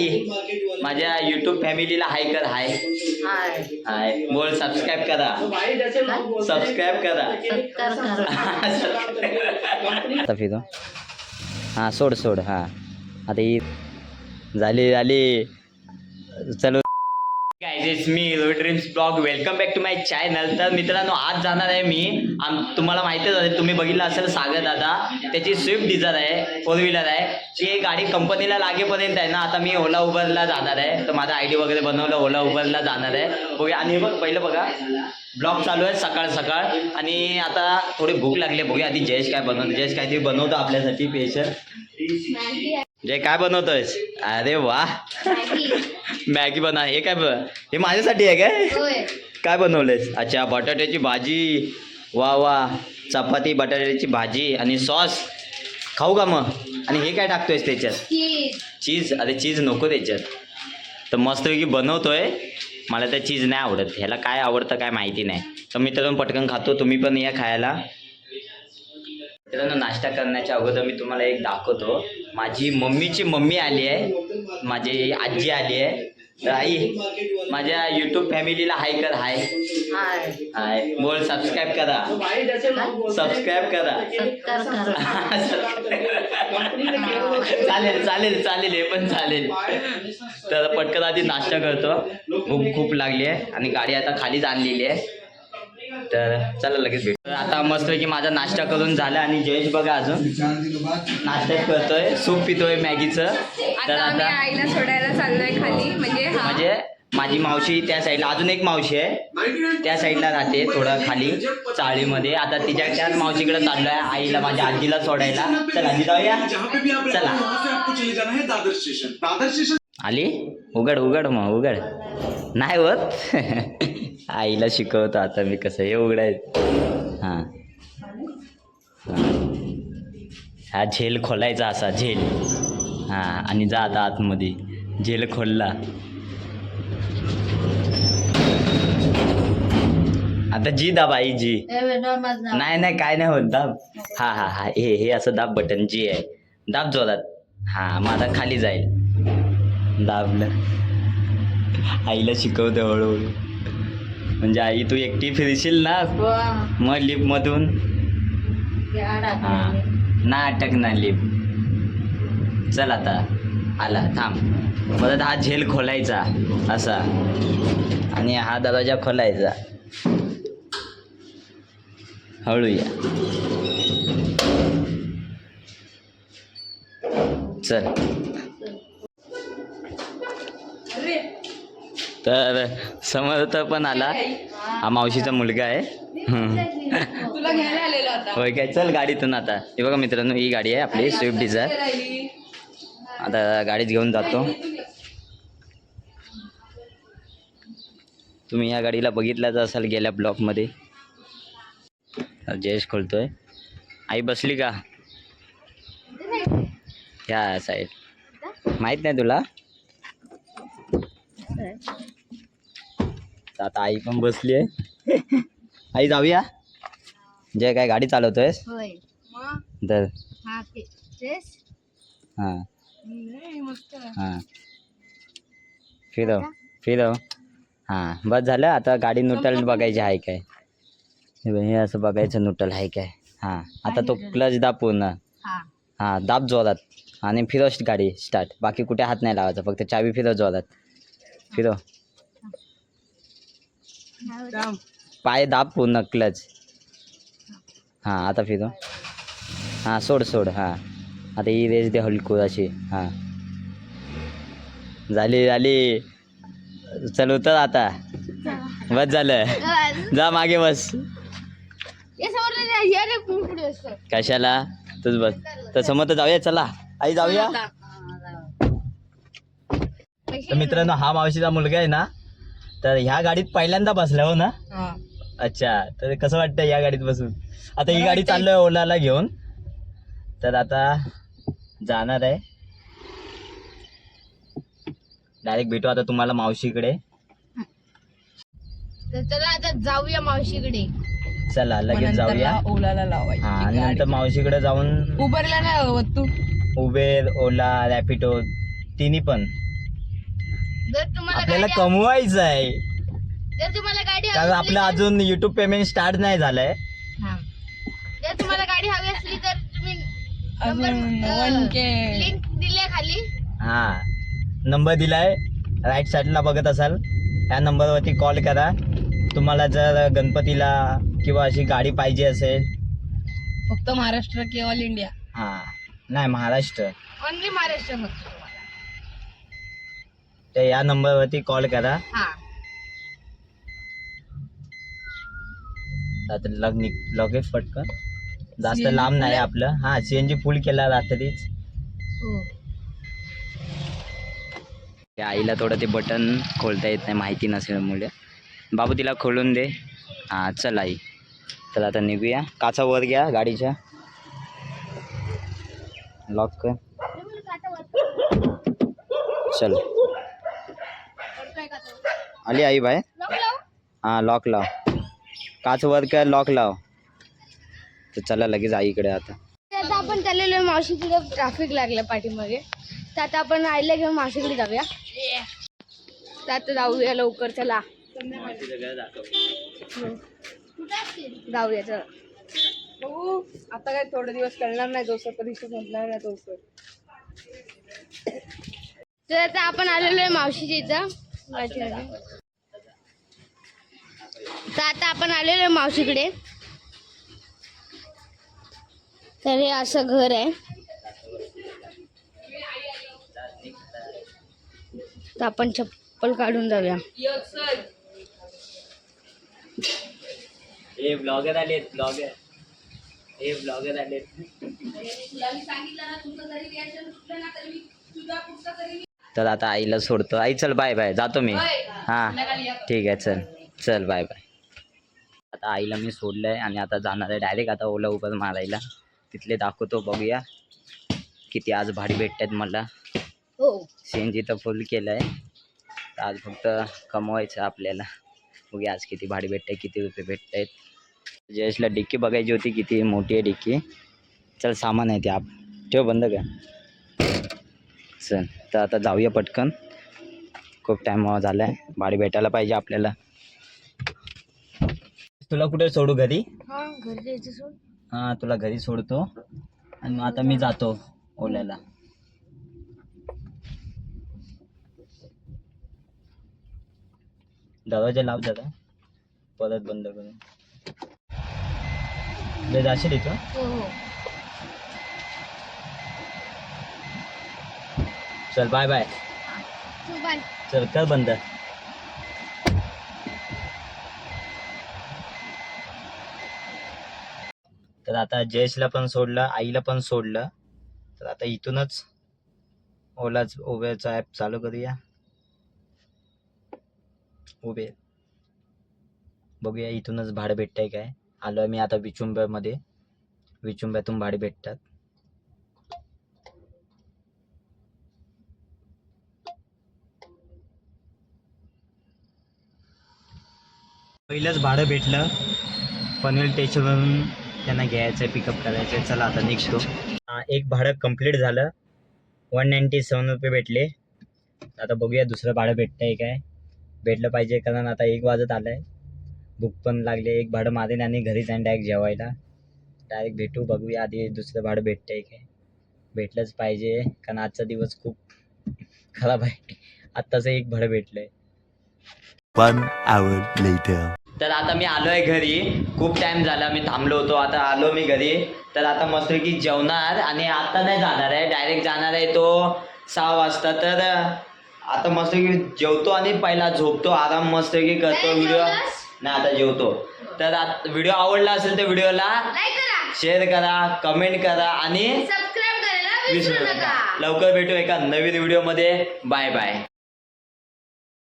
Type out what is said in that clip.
आई माझ्या युट्यूब फॅमिलीला हाय कर हाय हाय बोल सबस्क्राईब करा. सबस्क्राईब करा. सत्कार करा. आता फिरो हां सोड सोड. हां. आता ही झाली झाली. चलो. Guys me row dreams blog welcome back to my channel तर मित्रांनो आज जाणार आहे मी. आम तुम्हाला माहितीच आहे तुम्ही बघितलं असेल सागर दादा त्याची स्विफ्ट डिझायर आहे फोर व्हीलर आहे ती गाडी कंपनीला लागेपर्यंत आहे ना आता मी ओला उबरला जाणार आहे. तर माझा आय डी वगैरे बनवलं ओला उबरला जाणार आहे. बघूया. आणि बघ पहिलं बघा ब्लॉग चालू आहे सकाळ सकाळ. आणि आता थोडी भूक लागली बघूया आधी जयेश काय बनवतो जयेश काहीतरी बनवतो आपल्यासाठी पेशर जय काय बनवतोयस? अरे वा. मॅगी. बना हे काय ब- हे माझ्यासाठी आहे काय? काय बनवलंयस? अच्छा बटाट्याची भाजी. वा वा. चपाती बटाट्याची भाजी आणि सॉस. खाऊ का मग? आणि हे काय टाकतोयस त्याच्यात? चीज. अरे चीज नको त्याच्यात. तर मस्तपैकी बनवतोय. मला त्या चीज नाही आवडत. ह्याला काय आवडतं काय माहिती नाही. तर मित्रांनो पटकन खातो. तुम्ही पण या खायला. मित्रांनो नाश्ता करण्याच्या अगोदर मी तुम्हाला एक दाखवतो. माझी मम्मीची मम्मी आली आहे. माझी आजी आली आहे. तर आई माझ्या युट्यूब फॅमिलीला हाय कर हाय हाय बोल सबस्क्राईब करा. सबस्क्राईब करा. चालेल चालेल चालेल हे पण चालेल. तर पटकन आधी नाश्ता करतो. भूक खूप लागली आहे आणि गाडी आता खालीच आणलेली आहे. तर चला लगेच भेटू. आता मस्तपैकी माझा नाश्ता करून झाला आणि जयेश बघा अजून. नाश्ता करतोय सूप पितोय मॅगीचं. तर आता आईला सोडायला चाललोय खाली म्हणजे म्हणजे माझी मावशी त्या साईडला अजून एक मावशी आहे. त्या साईडला राहते थोडं खाली चाळीमध्ये. आता तिच्या त्याच मावशीकडे चाललोय आईला माझ्या आजीला सोडायला. चला आजी जाऊया. चला. आली? उघड उघड मग उघड. नाही होत. आईला शिकवतो. आता मी कसं हे उघडायचं हां. हां. हा झेल खोलायचा असा झेल. हां आणि जा आता आतमध्ये. झेल खोलला. आता जी दाब आई जी. नाही नाही काय नाही होत दाब. हा हा हा हे हे असं दाब बटन जी आहे. दाब जोरात. हा माझा खाली जाईल. दाबलं. आईला शिकवते हळूहळू. म्हणजे आई तू एकटी फिरशील ना? मग लिफ्टमधून हा. ना अटक ना लिफ्ट. चल आता. आला. थांब. परत हा झेल खोलायचा. असा. आणि हा दरवाजा खोलायचा. हळू या चल. तर समर्थ पण आला. हा मावशीचा मुलगा आहे. तुला घ्यायला आलेलो आता. होय काय? चल गाडीतून आता. हे बघा मित्रांनो ही गाडी आहे आपली स्विफ्ट डिझायर. राहिली. आता गाडीत घेऊन जातो. तुम्ही या गाडीला बघितल्याच असाल गेल्या ब्लॉकमध्ये जयेश खोलतोय. आई बसली का? ह्या साईड माहीत नाही तुला? तर आता आई पण बसली आहे. आई जाऊया? जय काय गाडी मग तर हा हां. हां. फिरव फिरव. हां बस झालं. आता गाडी नुटल बघायची आहे काय. हे असं बघायचं नुटल आहे काय. हां. आता तो क्लच दाब पूर्ण. हा. हां दाब जोरात. आणि फिरव गाडी स्टार्ट बाकी कुठे हात नाही लावायचा फक्त चावी फिरव जोरात. फिरव. पाय दाब पूर्ण क्लच हां आता फिरव. हां सोड सोड हां. आता ही रेस दे हलकू अशी हां. झाली झाली. चल उतर आता. बस झालं. जा मागे बस. कशाला? तूच बस. तर समोर तर जाऊया चला. आई जाऊया. तर मित्रांनो हा मावशीचा मुलगा आहे ना तर ह्या गाडीत पहिल्यांदा बसला हो ना? हा. अच्छा तर कसं वाटतं या गाडीत बसून आता ही गाडी चाललोय ओलाला घेऊन. तर आता जाणार आहे. डायरेक्ट भेटू आता तुम्हाला मावशीकडे. तर चला आता जाऊया मावशीकडे. चला लगेच जाऊया. ना ओलाला लावायची हा आणि गाडी. नंतर मावशीकडे जाऊन उबरला नाही हवं तू उबेर ओला रॅपिडो तिन्ही पण. जर तुम्हाला आपल्याला गाडी कमवायचं आहे. जर तुम्हाला गाडी हवी कारण असली आपलं तर- अजून युट्यूब पेमेंट स्टार्ट नाही झालंय. हा. जर तुम्हाला गाडी हवी असली तर तुम्ही अजून वन के लिंक दिल्या खाली. हा. नंबर दिलाय. राईट साईडला बघत असाल. या नंबरवरती कॉल करा. तुम्हाला जर गणपतीला किंवा अशी गाडी पाहिजे असेल. फक्त महाराष्ट्र की ऑल इंडिया. हा. नाही महाराष्ट्र. ओनली महाराष्ट्र फक्त. तर या नंबरवरती कॉल करा. हा. आता लग निघ लगेच पटकन. जास्त CNG लांब नाही? आपलं. हा सीएनजी फुल केला रात्रीच. हो. त्या आईला थोडं ते बटन खोलता येत नाही माहिती नसल्यामुळे. बाबू तिला खोलून दे. हां चल आई. तर आता निघूया. काचा वर घ्या गाडीच्या. लॉक कर. चल. आली आई बाय हां लॉक लाव. काच वर कर लॉक लाव. तर चला लगेच आईकडे आता. आता आपण चाललेलो मावशीकडे ट्रॅफिक लागलं पाठीमागे. तर आता आपण आईला घेऊन मावशीकडे जाऊया. तर आता जाऊया लवकर चला. जाऊया चला. बघू आता काय थोडे दिवस कळणार नाही दोस्त परीक्षा संपणार नाही दोस्त तर आता आपण आलेलो आहे मावशीच्या इथं. तर आता आपण आलेलो आहे मावशीकडे. तर हे असं घर आहे. तर आपण चप्पल काढून जाऊया. हे ब्लॉगर आलेत ब्लॉगर हे ब्लॉगर आलेत. तर आता आईला सोडतो. आई चल बाय बाय जातो मी. हां. ठीक आहे चल. चल बाय बाय आता आईला मी सोडलंय आणि आता जाणार आहे डायरेक्ट आता ओला उबर मारायला. तिथले दाखवतो बघूया. किती आज भाडी भेटतात मला. हो. सी एन जी तर फुल केलं आहे तर आज फक्त कमवायचं आपल्याला. बघूया आज किती भाडी भेटते किती रुपये भेटत आहेत जयेशला डिक्की बघायची होती किती मोठी आहे डिक्की. चल सामान आहे ते आप ठेव बंद का चल तर आता जाऊया पटकन. खूप टाईम झाला आहे भाडी भेटायला पाहिजे आपल्याला. तुला कुठे सोडू घरी? हा घरी जायचं सोड. हां तुला घरी सोडतो. आणि मग आता मी जातो ओल्याला. दरवाजा लाव जरा. परत बंद करून. जाशील इथं? हो हो. चल बाय बाय चल कर बंद. तर आता जयेशला पण सोडलं आईला पण सोडलं. तर आता इथूनच ओलाच उबेरचा ॲप चालू करूया. उबेर बघूया इथूनच भाडं भेटतंय काय. आलो मी आता विचुंब्यामध्ये. विचुंब्यातून भाडे भेटतात. पहिलंच भाडं भेटलं. पनवेल स्टेशनवरून त्यांना घ्यायचं आहे पिकअप करायचं आहे चला आता निघतो. एक भाडं कंप्लीट झालं. वन नाईन्टी सेवन रुपये भेटले. आता बघूया दुसरं भाडं भेटतं आहे काय. भेटलं पाहिजे कारण आता एक वाजत आलं आहे भूक पण लागले. एक भाडं मारेन आणि घरी जाईन डायरेक्ट जेवायला. डायरेक्ट भेटू बघूया आधी दुसरं भाडं भेटतं आहे काय. भेटलंच पाहिजे कारण आजचा दिवस खूप खराब आहे. आत्ताचं एक भाडं भेटलं आहे तर आता मी आलो आहे घरी. खूप टाइम झाला मी थांबलो होतो. आता आलो मी घरी. तर आता मस्तपैकी जेवणार आणि आता नाही जाणार आहे. डायरेक्ट जाणार आहे तो सहा वाजता. तर आता मस्तपैकी जेवतो आणि पहिला झोपतो. आराम मस्तपैकी करतो व्हिडिओ नाही आता जेवतो. तर व्हिडिओ आवडला असेल तर व्हिडिओला शेअर करा. कमेंट करा आणि विसरू नका. लवकर भेटू एका नवीन व्हिडिओमध्ये बाय बाय